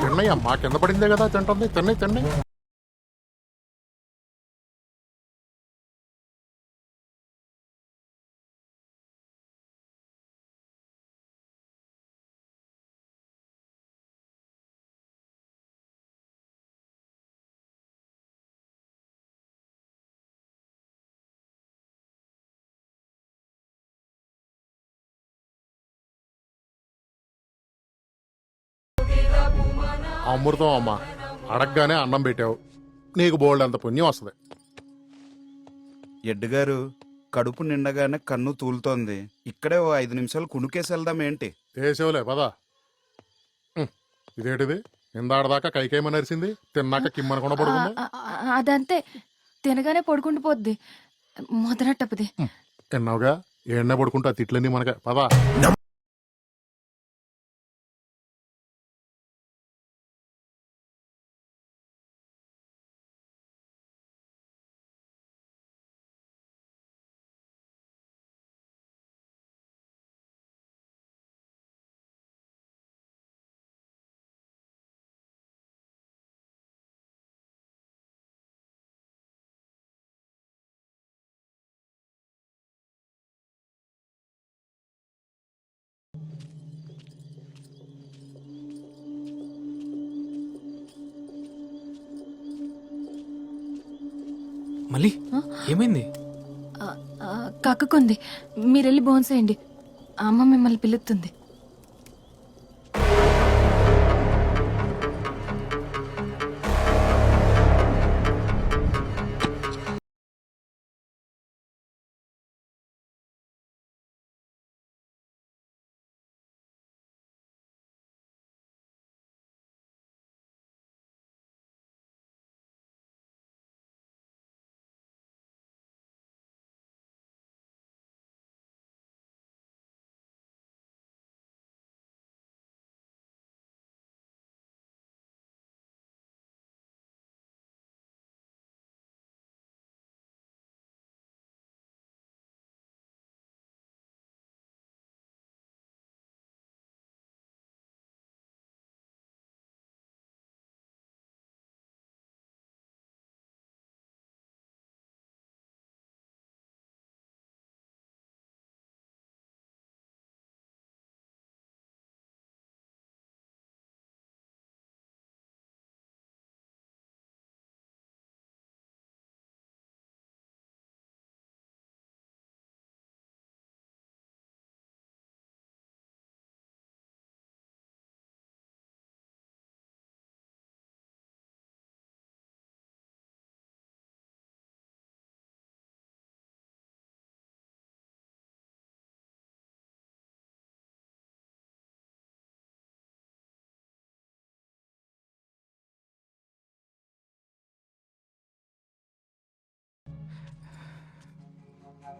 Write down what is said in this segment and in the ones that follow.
తిన్నయ్యా మా కింద పడిందే కదా తింటుంది? తిన్నయ్య తిన్నయ్య. అమృతం అమ్మ. అడగగానే అన్నం పెట్టావు. నీకు బోల్డ్ అంత పుణ్యం వస్తుంది. ఎడ్డుగారు కడుపు నిండగానే కన్ను తూలుతోంది. ఇక్కడే ఓ ఐదు నిమిషాలు కునుకేసి వెళ్దాం ఏంటి? వేసేవులే పదా. ఇదేంటిది? ఇందాడదాకా కైకేమ నరిసింది తిన్నాక కిమ్మనకుండా పడుకుందా? అదంతే. తినగానే పడుకుంటూ పోద్ది. మొదలట్టపది. తిన్నావుగా? ఏడనే పడుకుంటా తిట్లన్నీ మనకే. పదా. మళ్ళీ? ఏమైంది? కక్కుకుంది మీరెళ్ళి బోన్సేయండి అమ్మ మిమ్మల్ని పిలుస్తుంది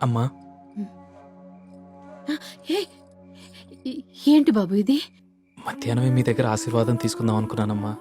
అమ్మా. ఏంటి బాబు ఇది? మధ్యాహ్నమే మీ దగ్గర ఆశీర్వాదం తీసుకుందాం అనుకున్నానమ్మా.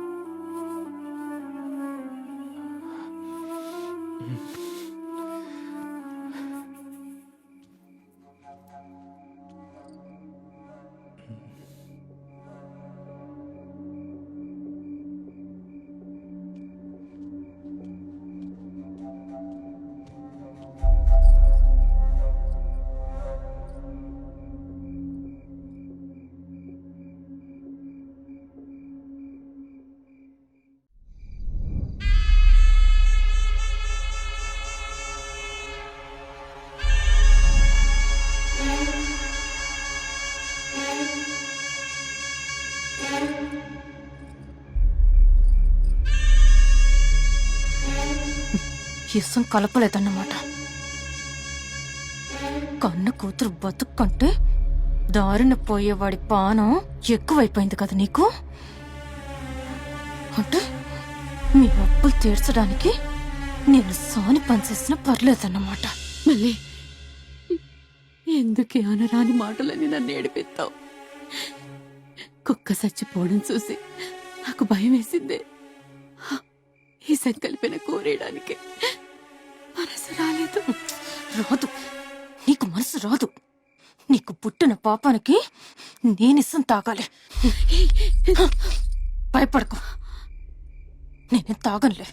ఇసం కలపలేదన్నమాట. కన్న కూతురు బతుక్కంటే దారిన పోయేవాడి పానం ఎక్కువైపోయింది కదా నీకు? అంటే మీ అప్పులు తీర్చడానికి నేను సాని పనిచేసినా పర్లేదన్నమాట. మళ్ళీ ఎందుకే అనరాని మాటలని నన్ను ఏడిపిస్తావు? కుక్క చచ్చిపోవడం చూసి నాకు భయం వేసిందే ఈ కలిపిన కోరేయడానికి? మనసు రాలేదు రాదు. నీకు మనసు రాదు. నీకు పుట్టిన పాపానికి నేనిస్సం తాగాలి. భయపడకు. నేనే తాగనులే.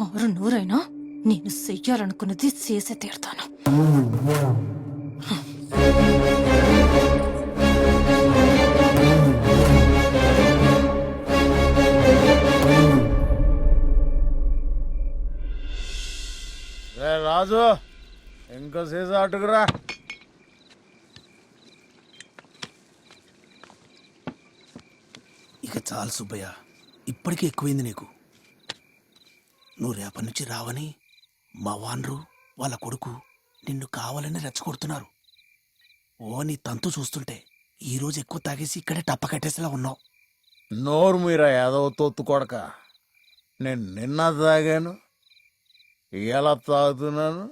ఆరు నూరైనా నేను చెయ్యాలనుకున్నది చేసే తీరుతాను. రాజు ఇంకో సీజన్ అటుకురా. ఇక చాలు సుబ్బయ్య ఇప్పటికే ఎక్కువైంది నీకు. నువ్వు రేపటి నుంచి రావని మా వాన్రు వాళ్ళ కొడుకు నిన్ను కావాలని రెచ్చగొడుతున్నారు. ఓ నీ తంతు చూస్తుంటే ఈ రోజు ఎక్కువ తాగేసి ఇక్కడే టప్ప కట్టేసేలా ఉన్నావు. నోరు మీరా యాదవ తొత్తు కొడక. నేను నిన్న తాగాను ఎలా తాగుతున్నాను?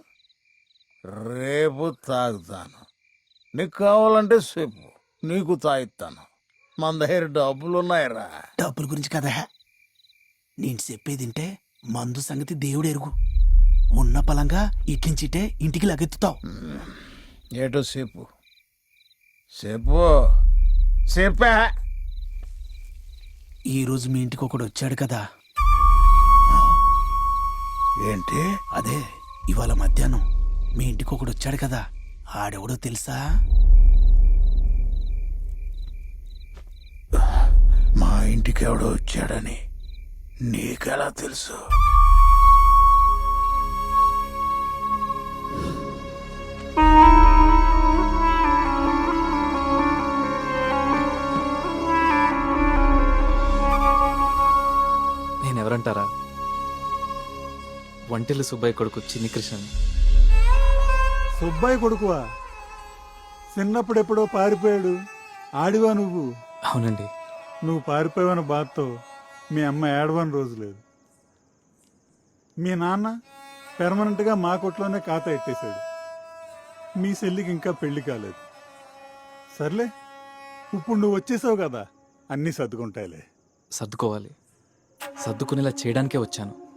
రేపు తాగుతాను. నీకు కావాలంటే చెప్పు నీకు తాగిస్తాను. మన దగ్గర డబ్బులు ఉన్నాయిరా డబ్బుల గురించి కదా నేను చెప్పేదింటే మందు సంగతి దేవుడు ఎరుగు. ఉన్న పలంగా ఇట్లించిటే ఇంటికి లగెత్తుతావు. ఏటో చెప్పు చెప్పు చెప్పా ఈ రోజు మీ ఇంటికి ఒకడు వచ్చాడు కదా. ఏంటి? అదే ఇవాళ మధ్యాహ్నం మీ ఇంటికి ఒకడు వచ్చాడు కదా. ఆడెవడో తెలుసా? మా ఇంటికి ఎవడో వచ్చాడని నీకెలా తెలుసు? వంటిల్లు సుబ్బయ్య కొడుకు చిన్ని కృష్ణన్. సుబ్బాయి కొడుకువా? చిన్నప్పుడు ఎప్పుడో పారిపోయాడు. ఆడివా నువ్వు? అవునండి. నువ్వు పారిపోయావన్న బాధతో మీ అమ్మ ఏడవని రోజు లేదు. మీ నాన్న పెర్మనెంట్గా మా కొట్లోనే ఖాతా ఎట్టేశాడు మీ చెల్లికి ఇంకా పెళ్ళి కాలేదు. సర్లే ఇప్పుడు నువ్వు వచ్చేసావు కదా అన్నీ సర్దుకుంటాయిలే. సర్దుకోవాలి. సర్దుకునేలా చేయడానికే వచ్చాను.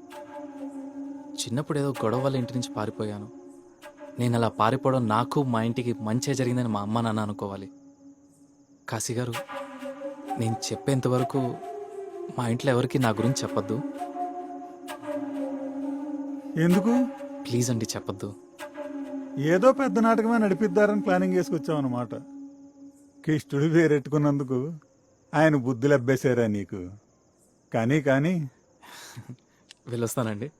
చిన్నప్పుడు ఏదో గొడవ వల్ల ఇంటి నుంచి పారిపోయాను. నేను అలా పారిపోవడం నాకు మా ఇంటికి మంచే జరిగిందని మా అమ్మ నాన్న అనుకోవాలి. కాశీ గారు నేను చెప్పేంత వరకు మా ఇంట్లో ఎవరికి నా గురించి చెప్పొద్దు. ఎందుకు? ప్లీజ్ అండి చెప్పొద్దు. ఏదో పెద్ద నాటకమే నడిపిద్దారని ప్లానింగ్ చేసుకొచ్చావన్నమాట కిష్టుడు వేరెట్టుకున్నందుకు ఆయన బుద్ధులు అబ్బేశారా నీకు? కానీ కానీ. వెళ్ళొస్తానండి.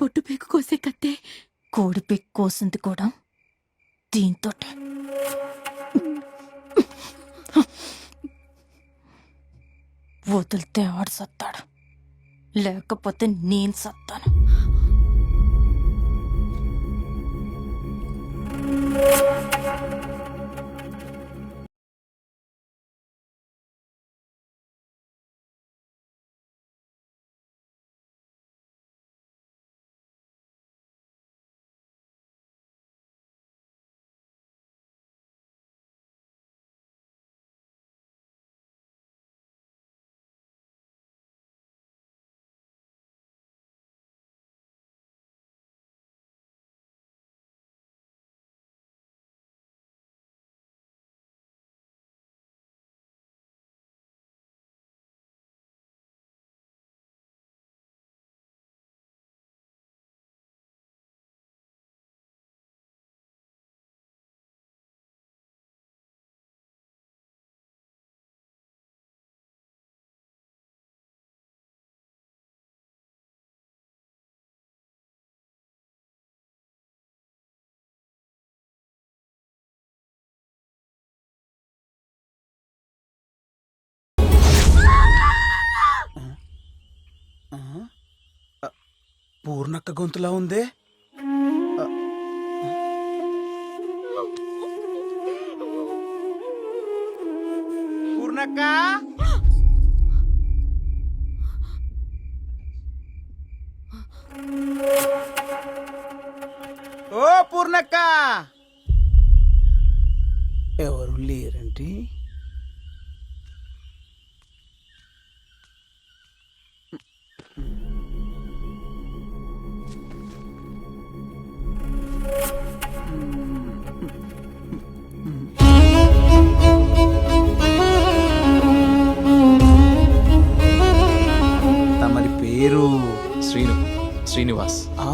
పొట్టు పీకు కోసే కత్తే. కోడి పీకు కోసింది కూడా దీంతో వదిలితే ఆడు సత్తాడు. లేకపోతే నేను సత్తాను. పూర్ణక్క గొంతులా ఉందే? పూర్ణక్క? ఓ పూర్ణక్క!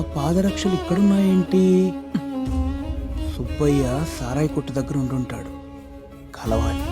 పాదరక్షలు ఇక్కడున్నాయేంటి? సుబ్బయ్య సారాయి కొట్టు దగ్గర ఉండుంటాడు. కలవాలి.